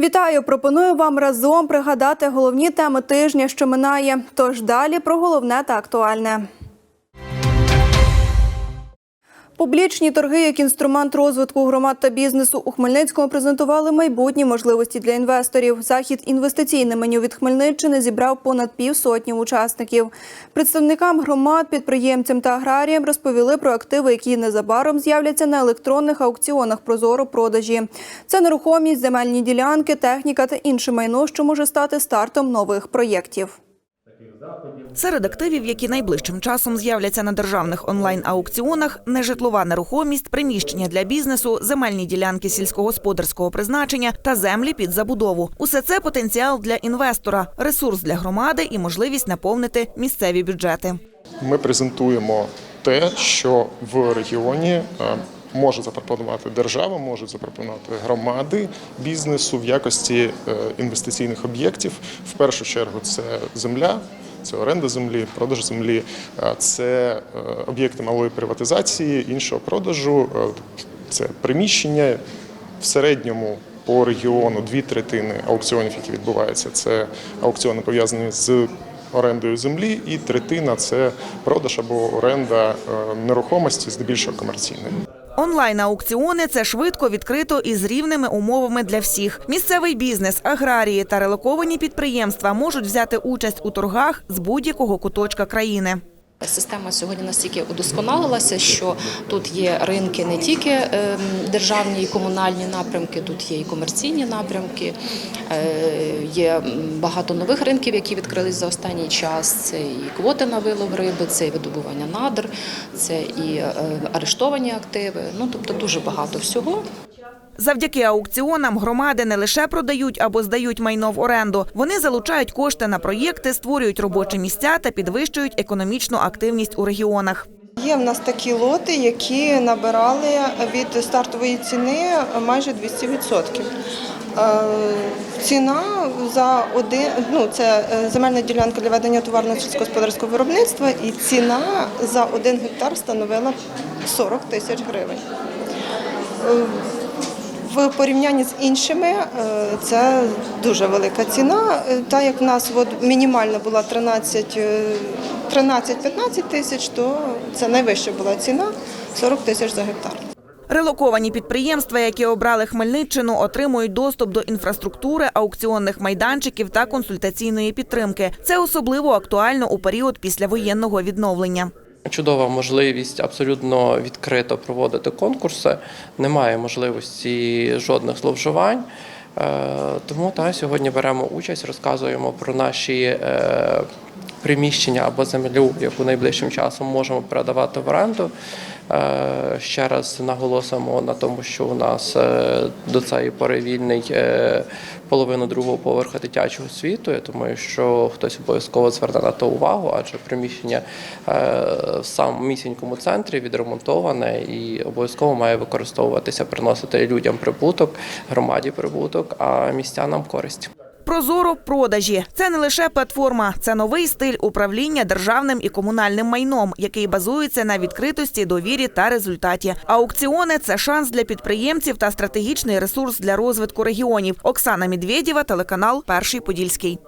Вітаю! Пропоную вам разом пригадати головні теми тижня, що минає. Тож далі про головне та актуальне. Публічні торги як інструмент розвитку громад та бізнесу у Хмельницькому презентували майбутні можливості для інвесторів. Захід інвестиційне меню від Хмельниччини зібрав понад півсотні учасників. Представникам громад, підприємцям та аграріям розповіли про активи, які незабаром з'являться на електронних аукціонах Прозоро продажі. Це нерухомість, земельні ділянки, техніка та інше майно, що може стати стартом нових проєктів. Серед активів, які найближчим часом з'являться на державних онлайн-аукціонах, нежитлова нерухомість, приміщення для бізнесу, земельні ділянки сільськогосподарського призначення та землі під забудову. Усе це потенціал для інвестора, ресурс для громади і можливість наповнити місцеві бюджети. Ми презентуємо те, що в регіоні е, може запропонувати держава, можуть запропонувати громади бізнесу в якості е, інвестиційних об'єктів. В першу чергу це земля. Це оренда землі, продаж землі, це е, об'єкти малої приватизації, іншого продажу, е, це приміщення в середньому по регіону дві третини аукціонів, які відбуваються, це аукціони пов'язані з орендою землі, і третина це продаж або оренда е, нерухомості, здебільшого комерційної. Онлайн-аукціони це швидко, відкрито і з рівними умовами для всіх. Місцевий бізнес, аграрії та релоковані підприємства можуть взяти участь у торгах з будь-якого куточка країни. Система сьогодні настільки удосконалилася, що тут є ринки не тільки ем, державні і комунальні напрямки, тут є і комерційні напрямки. Е, Є багато нових ринків, які відкрились за останній час. Це і квоти на вилов риби, це і видобування надр, це і е, арештовані активи. Ну тобто дуже багато всього. Завдяки аукціонам громади не лише продають або здають майно в оренду, вони залучають кошти на проєкти, створюють робочі місця та підвищують економічну активність у регіонах. Є в нас такі лоти, які набирали від стартової ціни майже 200%. Е, Ціна за один, ну це е, земельна ділянка для ведення товарного сільськогосподарського виробництва, і ціна за один гектар становила 40 тисяч гривень. В порівнянні з іншими е, це дуже велика ціна. Е, Та як в нас от мінімальна була 13, е, 13-15 тисяч, то це найвища була ціна 40 тисяч за гектар. Релоковані підприємства, які обрали Хмельниччину, отримують доступ до інфраструктури, аукціонних майданчиків та консультаційної підтримки. Це особливо актуально у період післявоєнного відновлення. Чудова можливість абсолютно відкрито проводити конкурси. Немає можливості жодних зловживань. Е, Тому та, сьогодні беремо участь, розказуємо про наші е, приміщення або землю, яку найближчим часом можемо передавати в оренду. Е, Ще раз наголосимо на тому, що у нас е, до цієї пори вільний е, половину другого поверха дитячого світу. Я думаю, що хтось обов'язково зверне на то увагу, адже приміщення в самісінькому центрі відремонтоване і обов'язково має використовуватися, приносити людям прибуток, громаді прибуток, а містянам користь. Прозоро продажі це не лише платформа, це новий стиль управління державним і комунальним майном, який базується на відкритості, довірі та результаті. Аукціони це шанс для підприємців та стратегічний ресурс для розвитку регіонів. Оксана Медведєва, телеканал Перший Подільський.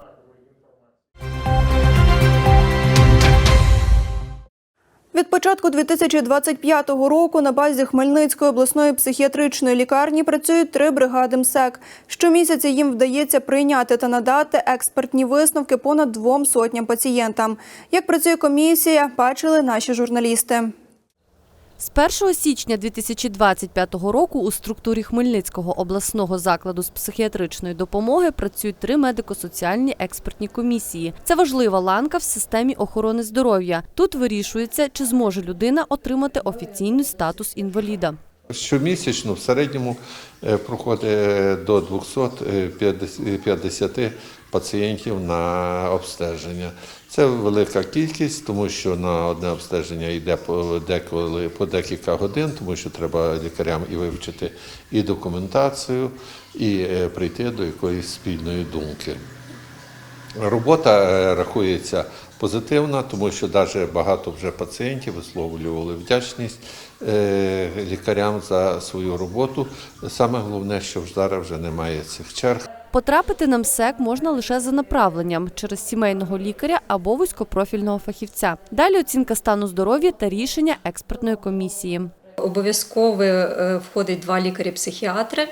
Від початку 2025 року на базі Хмельницької обласної психіатричної лікарні працюють три бригади МСЕК. Щомісяця їм вдається прийняти та надати експертні висновки понад двом сотням пацієнтам. Як працює комісія, бачили наші журналісти. З 1 січня 2025 року у структурі Хмельницького обласного закладу з психіатричної допомоги працюють три медико-соціальні експертні комісії. Це важлива ланка в системі охорони здоров'я. Тут вирішується, чи зможе людина отримати офіційний статус інваліда. Щомісячно в середньому е, проходить до 250 пацієнтів на обстеження. Це велика кількість, тому що на одне обстеження йде по деколи по декілька годин, тому що треба лікарям і вивчити і документацію, і е, прийти до якоїсь спільної думки. Робота е, рахується позитивна, тому що навіть багато вже пацієнтів висловлювали вдячність е, лікарям за свою роботу. Саме головне, що зараз вже немає цих черг. Потрапити на МСЕК можна лише за направленням через сімейного лікаря або вузькопрофільного фахівця. Далі оцінка стану здоров'я та рішення експертної комісії. Обов'язково е, входить два лікарі-психіатри.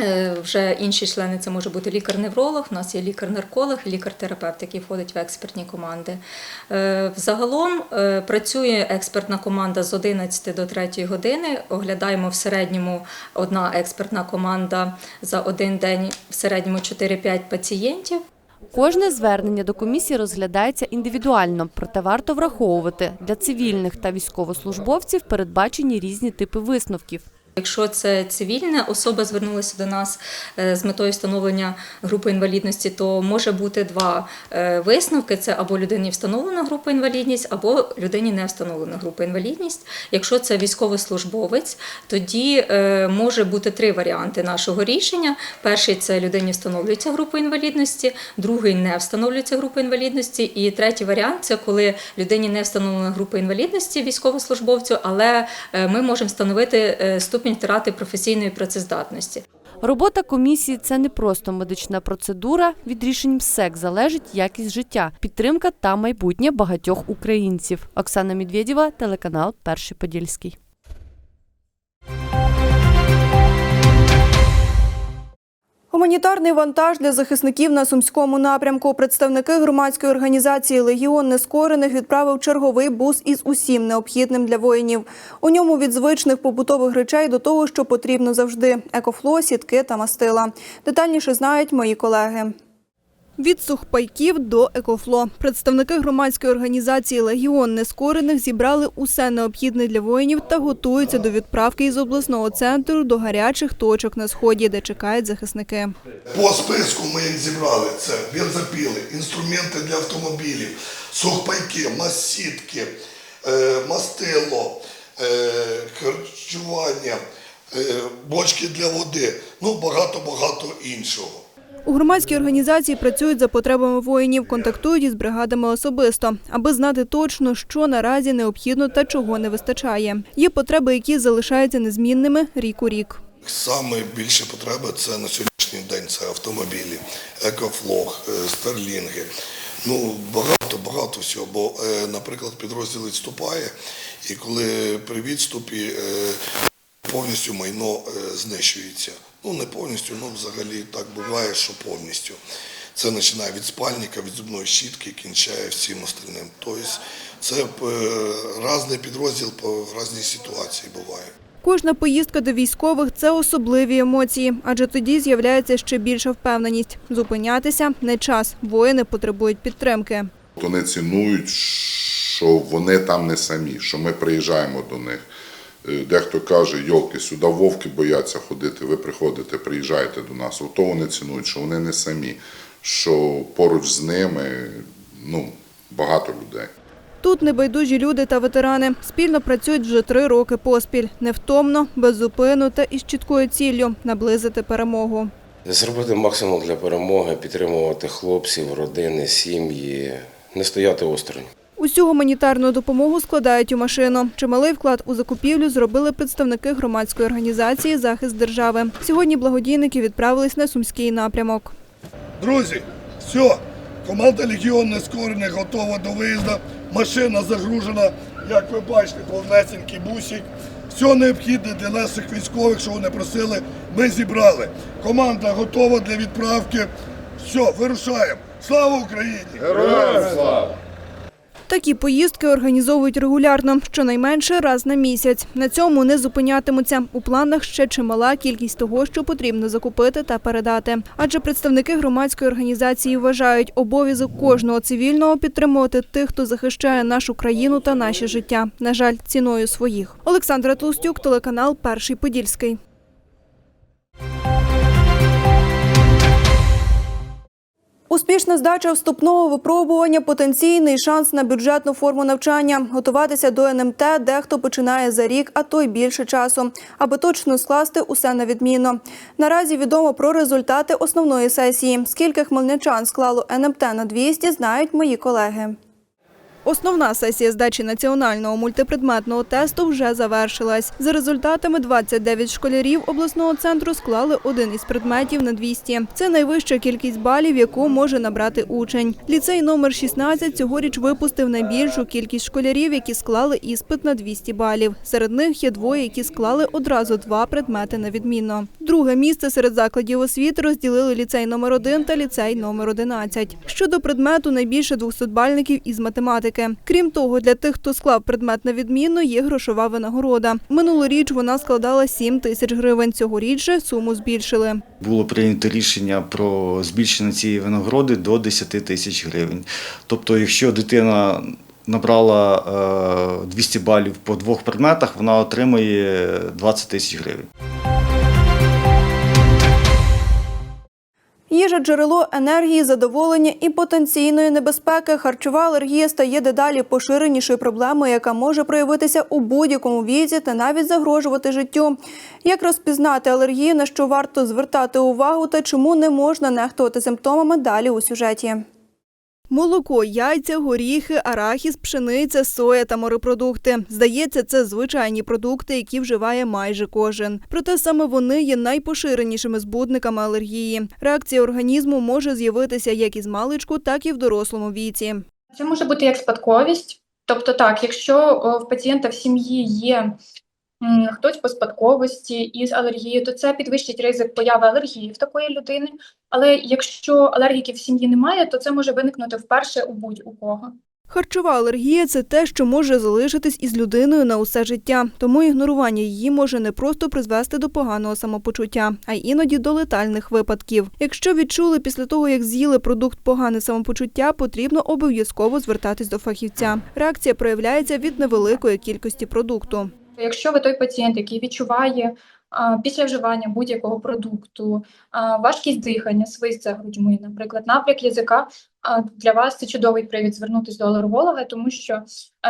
Е, Вже інші члени це може бути лікар-невролог, у нас є лікар-нарколог лікар-терапевт, який входить в експертні команди. Е, Взагалом е, працює експертна команда з 11 до 3 години. Оглядаємо в середньому одна експертна команда за один день, в середньому 4-5 пацієнтів. Кожне звернення до комісії розглядається індивідуально, проте варто враховувати для цивільних та військовослужбовців передбачені різні типи висновків. Якщо це цивільна особа звернулася до нас е, з метою встановлення групи інвалідності, то може бути два е, висновки: це або людині встановлена група інвалідність, або людині не встановлена група інвалідність. Якщо це військовослужбовець, тоді е, може бути три варіанти нашого рішення. Перший це людині встановлюється група інвалідності, другий не встановлюється група інвалідності, і третій варіант це коли людині не встановлена група інвалідності військовослужбовцю, але ми можемо встановити е, ступінь втрати професійної працездатності. Робота комісії це не просто медична процедура. Від рішень МСЕК залежить якість життя, підтримка та майбутнє багатьох українців. Оксана Медведєва, телеканал Перший Подільський. Гуманітарний вантаж для захисників на сумському напрямку. Представники громадської організації Легіон Нескорених відправив черговий бус із усім необхідним для воїнів. У ньому від звичних побутових речей до того, що потрібно завжди: екофло, сітки та мастила. Детальніше знають мої колеги. Від сухпайків до екофло представники громадської організації Легіон Нескорених зібрали усе необхідне для воїнів та готуються до відправки із обласного центру до гарячих точок на сході, де чекають захисники. По списку ми їх зібрали. Це бензопіли, інструменти для автомобілів, сухпайки, масітки, е, мастило, е, харчування, е, бочки для води, ну багато-багато іншого. У громадській організації працюють за потребами воїнів, контактують із бригадами особисто, аби знати точно, що наразі необхідно та чого не вистачає. Є потреби, які залишаються незмінними рік у рік. Саме більше потреби це на сьогоднішній день це автомобілі, екофлог, е, старлінги. Ну, багато, багато всього. Бо, е, наприклад, підрозділ відступає, і коли при відступі е, повністю майно знищується. Ну, не повністю, ну взагалі так буває, що повністю. Це починає від спальника, від зубної щітки, кінчає всім остальним. Тобто це е, різний підрозділ по різній ситуації буває. Кожна поїздка до військових це особливі емоції, адже тоді з'являється ще більша впевненість. Зупинятися не час. Воїни потребують підтримки. Вони цінують, що вони там не самі, що ми приїжджаємо до них. Е, Дехто каже, йолки, сюди вовки бояться ходити, ви приходите, приїжджаєте до нас. Ото вони цінують, що вони не самі, що поруч з ними ну, багато людей. Тут небайдужі люди та ветерани спільно працюють вже три роки поспіль, невтомно, беззупинно та із чіткою ціллю наблизити перемогу. Зробити максимум для перемоги, підтримувати хлопців, родини, сім'ї, не стояти осторонь. Усю гуманітарну допомогу складають у машину. Чималий вклад у закупівлю зробили представники громадської організації Захист держави. Сьогодні благодійники відправились на сумський напрямок. Друзі, все, команда Легіон Нескорених готова до виїзду. Машина загружена, як ви бачите, повнесенький бусик. Все необхідне для наших військових, що вони просили, ми зібрали. Команда готова для відправки. Все, вирушаємо. Слава Україні! Такі поїздки організовують регулярно, щонайменше раз на місяць. На цьому не зупинятимуться. У планах ще чимала кількість того, що потрібно закупити та передати. Адже представники громадської організації вважають обов'язок кожного цивільного підтримувати тих, хто захищає нашу країну та наше життя. На жаль, ціною своїх. Олександра Толстюк, телеканал Перший Подільський. Успішна здача вступного випробування потенційний шанс на бюджетну форму навчання. Готуватися до НМТ дехто починає за рік, а то й більше часу, аби точно скласти усе на відмінно. Наразі відомо про результати основної сесії. Скільки хмельничан склало НМТ на 200, знають мої колеги. Основна сесія здачі національного мультипредметного тесту вже завершилась. За результатами 29 школярів обласного центру склали один із предметів на 200. Це найвища кількість балів, яку може набрати учень. Ліцей номер 16 цьогоріч випустив найбільшу кількість школярів, які склали іспит на 200 балів. Серед них є двоє, які склали одразу два предмети на відмінно. Друге місце серед закладів освіти розділили ліцей номер 1 та ліцей номер 11. Щодо предмету найбільше 200-бальників із математики. Крім того, для тих, хто склав предмет на відмінно, є грошова винагорода. Минулоріч вона складала 7 тисяч гривень. Цьогоріч же суму збільшили. Було прийнято рішення про збільшення цієї винагороди до 10 тисяч гривень. Тобто, якщо дитина набрала е, 200 балів по двох предметах, вона отримає 20 тисяч гривень. Їжа джерело енергії, задоволення і потенційної небезпеки. Харчова алергія стає дедалі поширенішою проблемою, яка може проявитися у будь-якому віці та навіть загрожувати життю. Як розпізнати алергію, на що варто звертати увагу та чому не можна нехтувати симптомами далі у сюжеті. Молоко, яйця, горіхи, арахіс, пшениця, соя та морепродукти. Здається, це звичайні продукти, які вживає майже кожен. Проте саме вони є найпоширенішими збудниками алергії. Реакція організму може з'явитися як із маличку, так і в дорослому віці. Це може бути як спадковість. Тобто, так, якщо в пацієнта в сім'ї є хтось по спадковості із алергією, то це підвищить ризик появи алергії в такої людини. Але якщо алергіків в сім'ї немає, то це може виникнути вперше у будь-у кого. Харчова алергія це те, що може залишитись із людиною на усе життя. Тому ігнорування її може не просто призвести до поганого самопочуття, а й іноді до летальних випадків. Якщо відчули після того, як з'їли продукт погане самопочуття, потрібно обов'язково звертатись до фахівця. Реакція проявляється від невеликої кількості продукту. Якщо ви той пацієнт, який відчуває після вживання будь-якого продукту важкість дихання, свист за грудьми, наприклад, напряк язика, для вас це чудовий привід звернутися до алерголога, тому що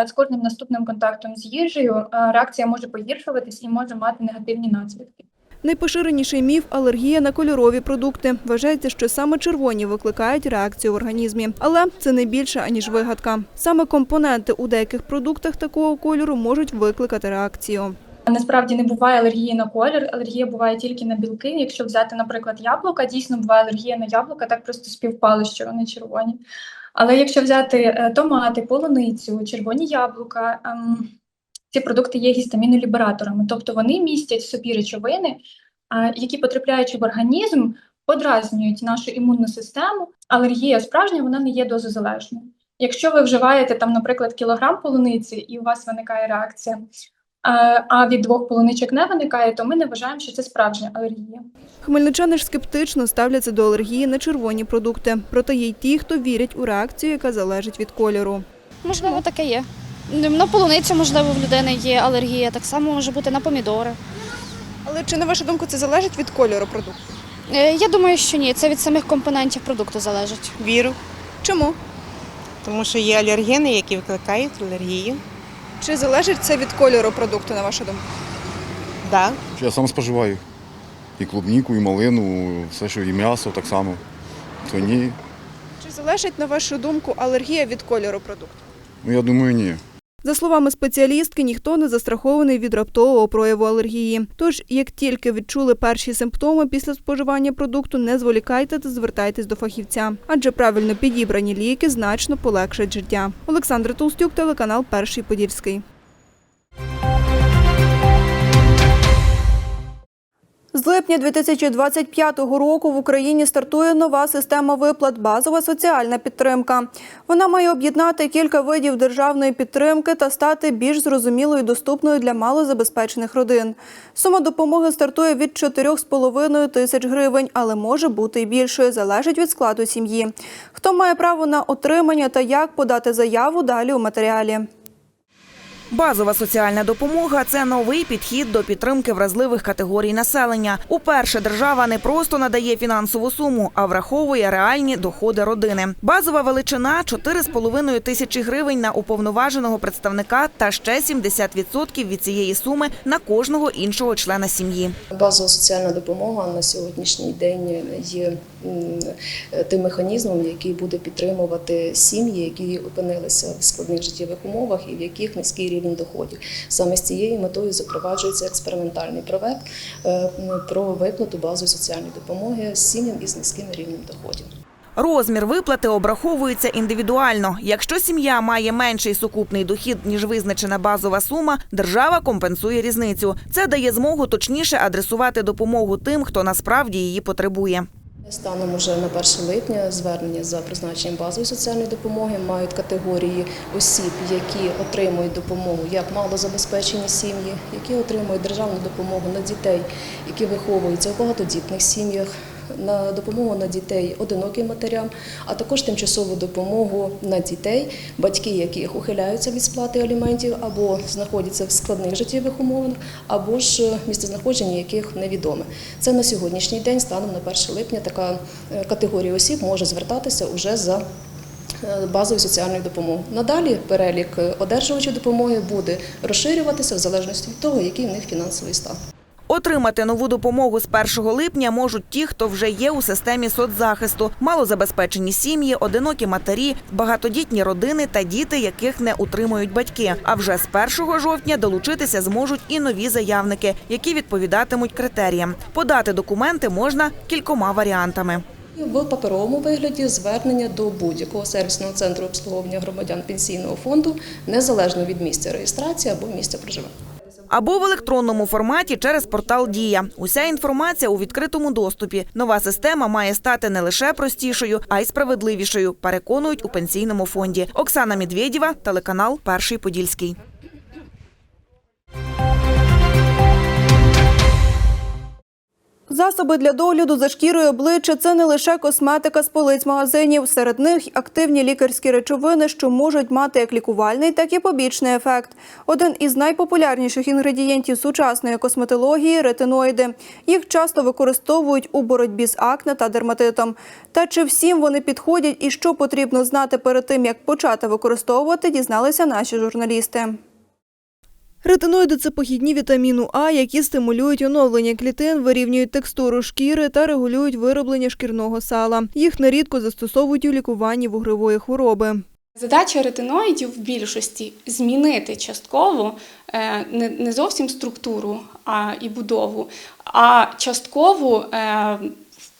з кожним наступним контактом з їжею реакція може погіршуватись і може мати негативні наслідки. Найпоширеніший міф алергія на кольорові продукти. Вважається, що саме червоні викликають реакцію в організмі, але це не більше аніж вигадка. Саме компоненти у деяких продуктах такого кольору можуть викликати реакцію. Насправді не буває алергії на колір, алергія буває тільки на білки. Якщо взяти, наприклад, яблука, дійсно буває алергія на яблука, так просто співпало, що вони червоні. Але якщо взяти е, томати, полуницю, червоні яблука, ем, ці продукти є гістамінолібераторами, тобто вони містять в собі речовини, які, потрапляючи в організм, подразнюють нашу імунну систему. Алергія справжня, вона не є дозозалежною. Якщо ви вживаєте там, наприклад, кілограм полуниці і у вас виникає реакція, а, від двох полуничок не виникає, то ми не вважаємо, що це справжня алергія. Хмельничани ж скептично ставляться до алергії на червоні продукти. Проте є й ті, хто вірять у реакцію, яка залежить від кольору. Можливо, таке є. На полуницю, можливо, в людини є алергія, так само може бути на помідори. Але чи на вашу думку це залежить від кольору продукту? Е, Я думаю, що ні, це від самих компонентів продукту залежить. Віру, Чому? тому що є алергени, які викликають алергію. Чи залежить це від кольору продукту, на вашу думку? Да. Я сам споживаю. І клубніку, і малину, все, що і м'ясо так само. То ні. Чи залежить, на вашу думку, алергія від кольору продукту? Ну я думаю, ні. За словами спеціалістки, ніхто не застрахований від раптового прояву алергії. Тож, як тільки відчули перші симптоми після споживання продукту, не зволікайте та звертайтесь до фахівця, адже правильно підібрані ліки значно полегшать життя. Олександр Толстюк, телеканал Перший Подільський. З липня 2025 року в Україні стартує нова система виплат базова соціальна підтримка. Вона має об'єднати кілька видів державної підтримки та стати більш зрозумілою і доступною для малозабезпечених родин. Сума допомоги стартує від 4,5 тисяч гривень, але може бути і більшою, залежить від складу сім'ї. Хто має право на отримання та як подати заяву далі у матеріалі. Базова соціальна допомога це новий підхід до підтримки вразливих категорій населення. Уперше держава не просто надає фінансову суму, а враховує реальні доходи родини. Базова величина 4,5 тисячі гривень на уповноваженого представника та ще 70% від цієї суми на кожного іншого члена сім'ї. Базова соціальна допомога на сьогоднішній день є тим механізмом, який буде підтримувати сім'ї, які опинилися в складних життєвих умовах і в яких низький рівень доходів. Саме з цією метою запроваджується експериментальний проект е, про виплату базової соціальної допомоги сім'ям із низьким рівнем доходів. Розмір виплати обраховується індивідуально. Якщо сім'я має менший сукупний дохід, ніж визначена базова сума, держава компенсує різницю. Це дає змогу точніше адресувати допомогу тим, хто насправді її потребує. Станом уже на 1 липня звернення за призначенням базової соціальної допомоги мають категорії осіб, які отримують допомогу як малозабезпечені сім'ї, які отримують державну допомогу на дітей, які виховуються в багатодітних сім'ях. На допомогу на дітей одиноким матерям, а також тимчасову допомогу на дітей, батьки яких ухиляються від сплати аліментів або знаходяться в складних життєвих умовах, або ж місцезнаходження яких невідоме. Це на сьогоднішній день, станом на 1 липня, така е, категорія осіб може звертатися уже за е, базовою соціальною допомогою. Надалі перелік е, одержувачів допомоги буде розширюватися в залежності від того, який в них фінансовий стан. Отримати нову допомогу з 1 липня можуть ті, хто вже є у системі соцзахисту, малозабезпечені сім'ї, одинокі матері, багатодітні родини та діти, яких не утримують батьки. А вже з 1 жовтня долучитися зможуть і нові заявники, які відповідатимуть критеріям. Подати документи можна кількома варіантами. В паперовому вигляді звернення до будь-якого сервісного центру обслуговування громадян пенсійного фонду незалежно від місця реєстрації або місця проживання. Або в електронному форматі через портал Дія. Уся інформація у відкритому доступі. Нова система має стати не лише простішою, а й справедливішою. Переконують у пенсійному фонді. Оксана Медведєва, телеканал Перший Подільський. Засоби для догляду за шкірою обличчя це не лише косметика з полиць магазинів. Серед них активні лікарські речовини, що можуть мати як лікувальний, так і побічний ефект. Один із найпопулярніших інгредієнтів сучасної косметології ретиноїди. Їх часто використовують у боротьбі з акне та дерматитом. Та чи всім вони підходять і що потрібно знати перед тим, як почати використовувати, дізналися наші журналісти. Ретиноїди – це похідні вітаміну А, які стимулюють оновлення клітин, вирівнюють текстуру шкіри та регулюють вироблення шкірного сала. Їх нерідко застосовують у лікуванні вугрової хвороби. Задача ретиноїдів в більшості змінити частково е, не не зовсім структуру а, і будову, а частково е,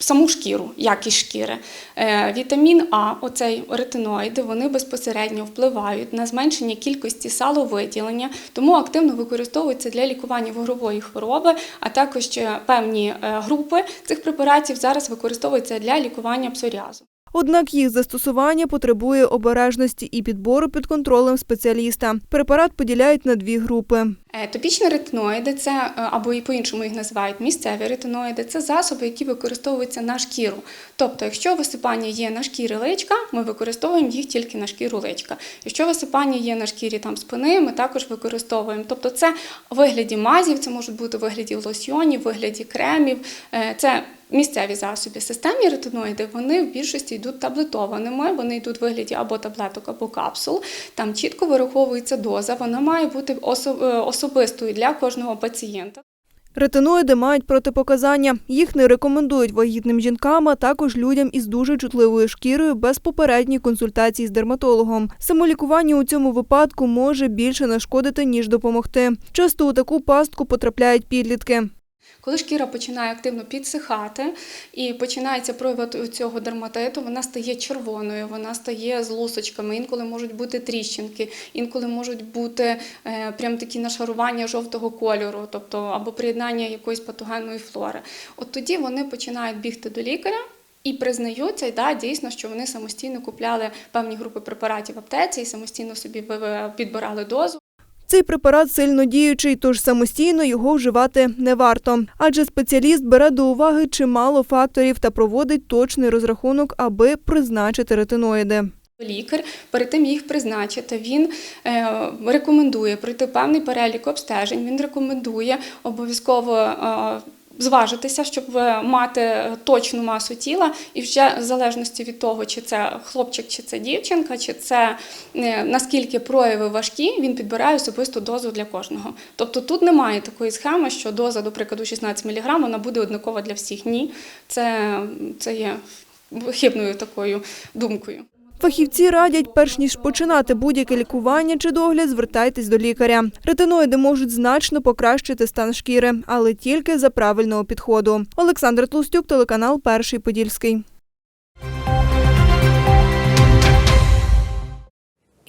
саму шкіру, якість шкіри. Е, Вітамін А, оцей ретиноїди, вони безпосередньо впливають на зменшення кількості саловиділення, тому активно використовуються для лікування вугрової хвороби, а також е, певні е, групи цих препаратів зараз використовуються для лікування псоріазу. Однак їх застосування потребує обережності і підбору під контролем спеціаліста. Препарат поділяють на дві групи. Е, Топічні ретиноїди це е, або і по-іншому їх називають місцеві ретиноїди. Це засоби, які використовуються на шкіру. Тобто, якщо висипання є на шкірі личка, ми використовуємо їх тільки на шкіру личка. Якщо висипання є на шкірі там спини, ми також використовуємо. Тобто, це в вигляді мазів, це можуть бути в вигляді лосьйонів, в вигляді кремів. Е, Це Місцеві засоби системні ретиноїди вони в більшості йдуть таблетованими. Вони йдуть в вигляді або таблеток, або капсул. Там чітко вираховується доза. Вона має бути е, особистою для кожного пацієнта. Ретиноїди мають протипоказання. Їх не рекомендують вагітним жінкам, а також людям із дуже чутливою шкірою без попередньої консультації з дерматологом. Самолікування у цьому випадку може більше нашкодити, ніж допомогти. Часто у таку пастку потрапляють підлітки. Коли шкіра починає активно підсихати і починається прояв цього дерматиту, вона стає червоною, вона стає з лусочками, інколи можуть бути тріщинки, інколи можуть бути е, прям такі нашарування жовтого кольору, тобто або приєднання якоїсь патогенної флори. От тоді вони починають бігти до лікаря. І признаються, да, дійсно, що вони самостійно купляли певні групи препаратів в аптеці і самостійно собі підбирали дозу. Цей препарат сильно діючий, тож самостійно його вживати не варто. Адже спеціаліст бере до уваги чимало факторів та проводить точний розрахунок, аби призначити ретиноїди. Лікар перед тим їх призначити, він е, рекомендує пройти певний перелік обстежень. Він рекомендує обов'язково. Е, зважитися, щоб е, мати точну масу тіла, і вже в залежності від того, чи це хлопчик, чи це дівчинка, чи це е, наскільки прояви важкі, він підбирає особисту дозу для кожного. Тобто тут немає такої схеми, що доза, до прикладу, 16 мг, вона буде однакова для всіх. Ні, це, це є хибною такою думкою. Фахівці радять, перш ніж починати будь-яке лікування чи догляд, звертайтесь до лікаря. Ретиноїди можуть значно покращити стан шкіри, але тільки за правильного підходу. Олександр Тлустюк, телеканал Перший Подільський.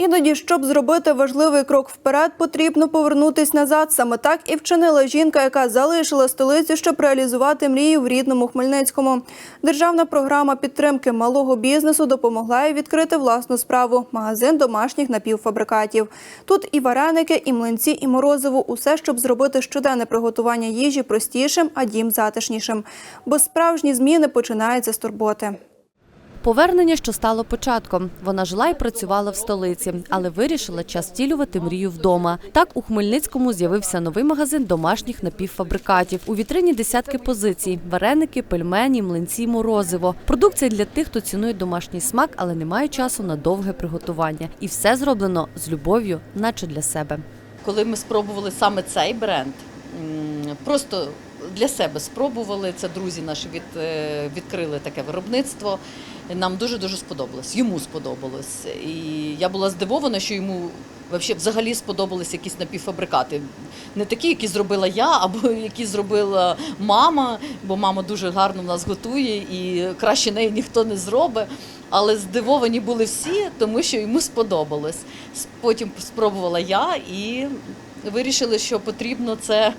Іноді, щоб зробити важливий крок вперед, потрібно повернутись назад. Саме так і вчинила жінка, яка залишила столицю, щоб реалізувати мрію в рідному Хмельницькому. Державна програма підтримки малого бізнесу допомогла їй відкрити власну справу магазин домашніх напівфабрикатів. Тут і вареники, і млинці, і морозиво усе, щоб зробити щоденне приготування їжі простішим, а дім затишнішим. Бо справжні зміни починаються з турботи. Повернення, що стало початком. Вона жила і працювала в столиці, але вирішила час втілювати мрію вдома. Так у Хмельницькому з'явився новий магазин домашніх напівфабрикатів. У вітрині десятки позицій: вареники, пельмені, млинці, морозиво. Продукція для тих, хто цінує домашній смак, але не має часу на довге приготування. І все зроблено з любов'ю, наче для себе. коли ми спробували саме цей бренд, просто для себе спробували. Це друзі наші від, е, відкрили таке виробництво. Нам дуже дуже сподобалось. Йому сподобалось. І я була здивована, що йому взагалі сподобались якісь напівфабрикати. Не такі, які зробила я, або які зробила мама, бо мама дуже гарно в нас готує і краще неї ніхто не зробить. Але здивовані були всі, тому що йому сподобалось. Потім спробувала я і вирішили, що потрібно це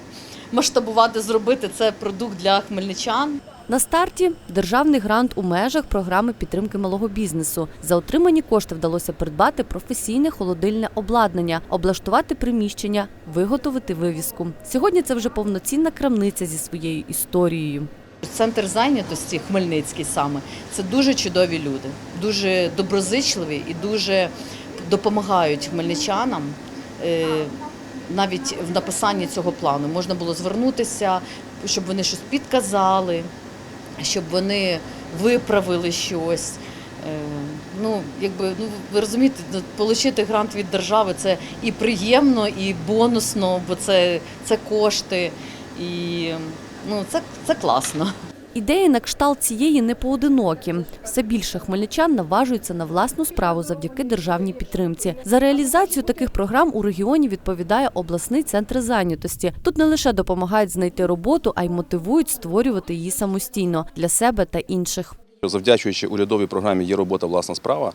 масштабувати, зробити це продукт для хмельничан. На старті державний грант у межах програми підтримки малого бізнесу. За отримані кошти вдалося придбати професійне холодильне обладнання, облаштувати приміщення, виготовити вивіску. Сьогодні це вже повноцінна крамниця зі своєю історією. Центр зайнятості Хмельницький саме це дуже чудові люди, дуже доброзичливі і дуже допомагають хмельничанам. Навіть в написанні цього плану можна було звернутися, щоб вони щось підказали, щоб вони виправили щось. Е, Ну, якби ну ви розумієте, ну, отримати грант від держави це і приємно, і бонусно, бо це, це кошти, і ну це, це класно. Ідеї на кшталт цієї не поодинокі. Все більше хмельничан наважуються на власну справу завдяки державній підтримці. За реалізацію таких програм у регіоні відповідає обласний центр зайнятості. Тут не лише допомагають знайти роботу, а й мотивують створювати її самостійно для себе та інших. Завдячуючи урядовій програмі Є робота власна справа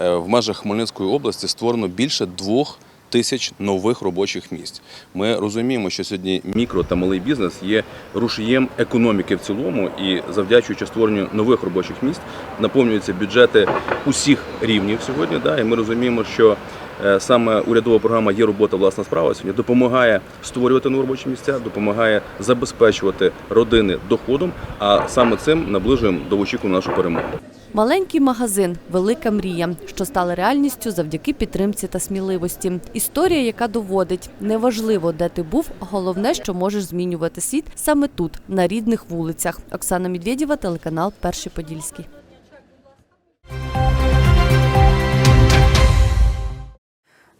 е, в межах Хмельницької області створено більше двох тисяч нових робочих місць. Ми розуміємо, що сьогодні мікро та малий бізнес є рушієм економіки в цілому, і завдячуючи створенню нових робочих місць наповнюються бюджети усіх рівнів сьогодні. Да, і ми розуміємо, що е, саме урядова програма Є робота власна справа сьогодні допомагає створювати нові робочі місця, допомагає забезпечувати родини доходом, а саме цим наближуємо до очікуваної нашої перемоги. Маленький магазин велика мрія, що стала реальністю завдяки підтримці та сміливості. Історія, яка доводить, неважливо, де ти був, головне, що можеш змінювати світ саме тут, на рідних вулицях. Оксана Медведєва, телеканал Перший Подільський.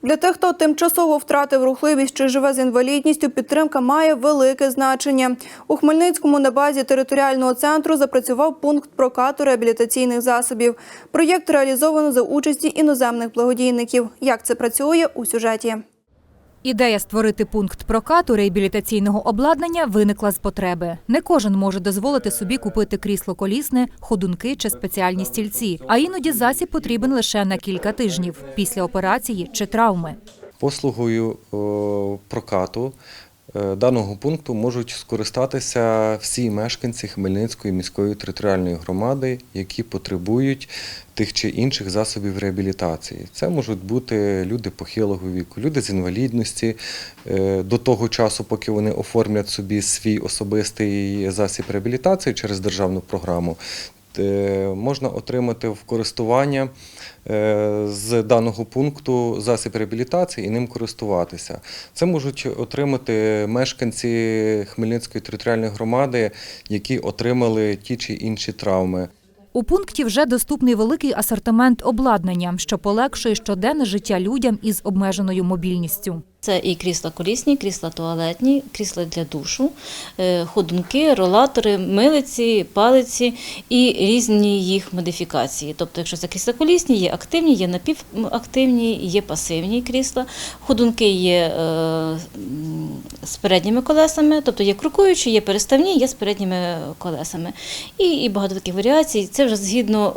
Для тих, хто тимчасово втратив рухливість чи живе з інвалідністю, підтримка має велике значення. У Хмельницькому на базі територіального центру запрацював пункт прокату реабілітаційних засобів. Проєкт реалізовано за участі іноземних благодійників. Як це працює у сюжеті? Ідея створити пункт прокату реабілітаційного обладнання виникла з потреби. Не кожен може дозволити собі купити крісло колісне, ходунки чи спеціальні стільці, а іноді засіб потрібен лише на кілька тижнів після операції чи травми. Послугою прокату е, даного пункту можуть скористатися всі мешканці Хмельницької міської територіальної громади, які потребують тих чи інших засобів реабілітації. Це можуть бути люди похилого віку, люди з інвалідності е, до того часу, поки вони оформлять собі свій особистий засіб реабілітації через державну програму. Е, можна отримати в користування е, з даного пункту засіб реабілітації і ним користуватися. Це можуть отримати мешканці Хмельницької територіальної громади, які отримали ті чи інші травми. У пункті вже доступний великий асортимент обладнання, що полегшує щоденне життя людям із обмеженою мобільністю. Це і крісла колісні, крісла туалетні, крісла для душу, е, ходунки, ролатори, милиці, палиці і різні їх модифікації. Тобто, якщо це крісла колісні, є активні, є напівактивні, є пасивні крісла. Ходунки є е, з передніми колесами, тобто є крокуючі, є переставні, є з передніми колесами. І, і багато таких варіацій. Це вже згідно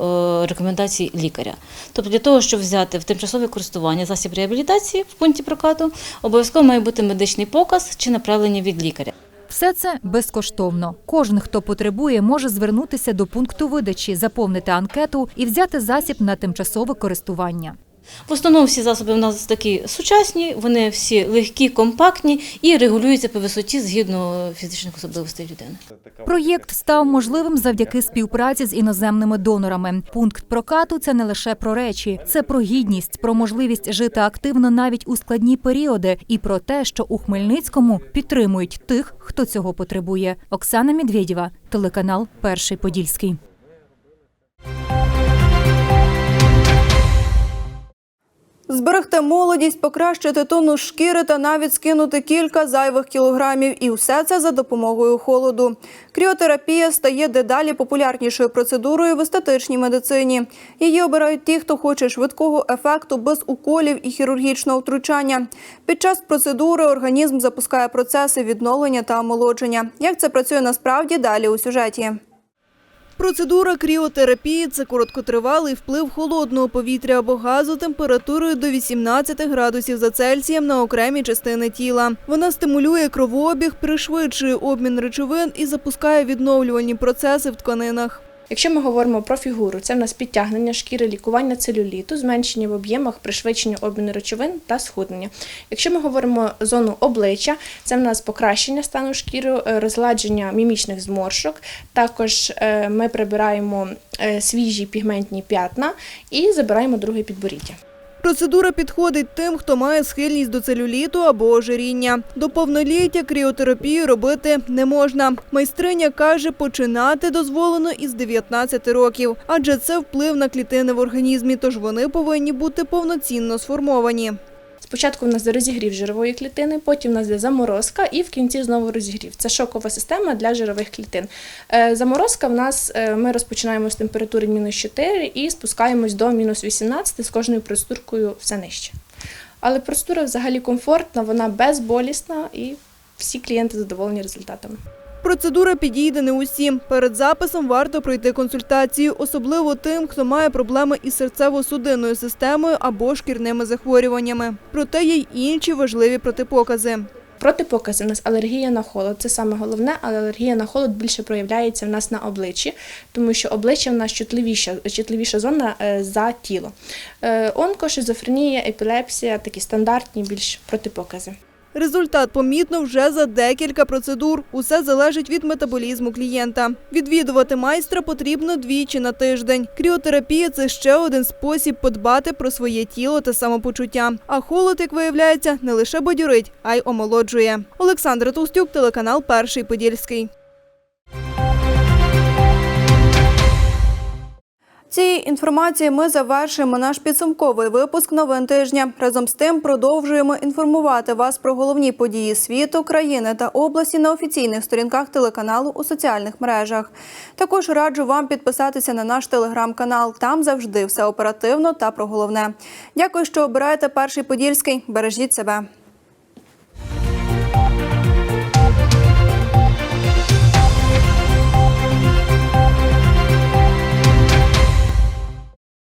е, рекомендацій лікаря. Тобто для того, щоб взяти в тимчасове користування засіб реабілітації в пункті прокату, обов'язково має бути медичний показ чи направлення від лікаря. Все це безкоштовно. Кожен, хто потребує, може звернутися до пункту видачі, заповнити анкету і взяти засіб на тимчасове користування. В основному всі засоби у нас такі сучасні, вони всі легкі, компактні і регулюються по висоті згідно фізичних особливостей людини. Проєкт став можливим завдяки співпраці з іноземними донорами. Пункт прокату це не лише про речі, це про гідність, про можливість жити активно навіть у складні періоди, і про те, що у Хмельницькому підтримують тих, хто цього потребує. Оксана Медведєва, телеканал Перший Подільський. Зберегти молодість, покращити тонус шкіри та навіть скинути кілька зайвих кілограмів. І все це за допомогою холоду. Кріотерапія стає дедалі популярнішою процедурою в естетичній медицині. Її обирають ті, хто хоче швидкого ефекту без уколів і хірургічного втручання. Під час процедури організм запускає процеси відновлення та омолодження. Як це працює насправді далі у сюжеті? Процедура кріотерапії це короткотривалий вплив холодного повітря або газу температурою до 18 градусів за Цельсієм на окремі частини тіла. Вона стимулює кровообіг, пришвидшує обмін речовин і запускає відновлювальні процеси в тканинах. Якщо ми говоримо про фігуру, це в нас підтягнення шкіри, лікування целюліту, зменшення в об'ємах, пришвидшення обміну речовин та схуднення. Якщо ми говоримо зону обличчя, це в нас покращення стану шкіри, е, розгладження мімічних зморшок. Також е, ми прибираємо е, свіжі пігментні п'ятна і забираємо друге підборіддя. Процедура підходить тим, хто має схильність до целюліту або ожиріння. До повноліття кріотерапію робити не можна. Майстриня каже, починати дозволено із 19 років, адже це вплив на клітини в організмі, тож вони повинні бути повноцінно сформовані. Спочатку в нас розігрів жирової клітини, потім в нас йде заморозка і в кінці знову розігрів. Це шокова система для жирових клітин. Е, Заморозка в нас е, ми розпочинаємо з температури мінус 4 і спускаємось до мінус 18 з кожною процедуркою все нижче. Але процедура взагалі комфортна, вона безболісна і всі клієнти задоволені результатами. Процедура підійде не усім. Перед записом варто пройти консультацію, особливо тим, хто має проблеми із серцево-судинною системою або шкірними захворюваннями. Проте є й інші важливі протипокази. Протипокази у нас алергія на холод. Це саме головне, але алергія на холод більше проявляється в нас на обличчі, тому що обличчя в нас чутливіша, чутливіша зона е, за тіло. Е, Онко, шизофренія, епілепсія такі стандартні більш протипокази. Результат помітно вже за декілька процедур. Усе залежить від метаболізму клієнта. Відвідувати майстра потрібно двічі на тиждень. Кріотерапія це ще один спосіб подбати про своє тіло та самопочуття. А холод, як виявляється, не лише бодюрить, а й омолоджує. Олександра Толстюк, телеканал Перший Подільський. Цією інформацією ми завершуємо наш підсумковий випуск новин тижня. Разом з тим продовжуємо інформувати вас про головні події світу, країни та області на офіційних сторінках телеканалу у соціальних мережах. Також раджу вам підписатися на наш телеграм-канал. Там завжди все оперативно та про головне. Дякую, що обираєте перший подільський. Бережіть себе.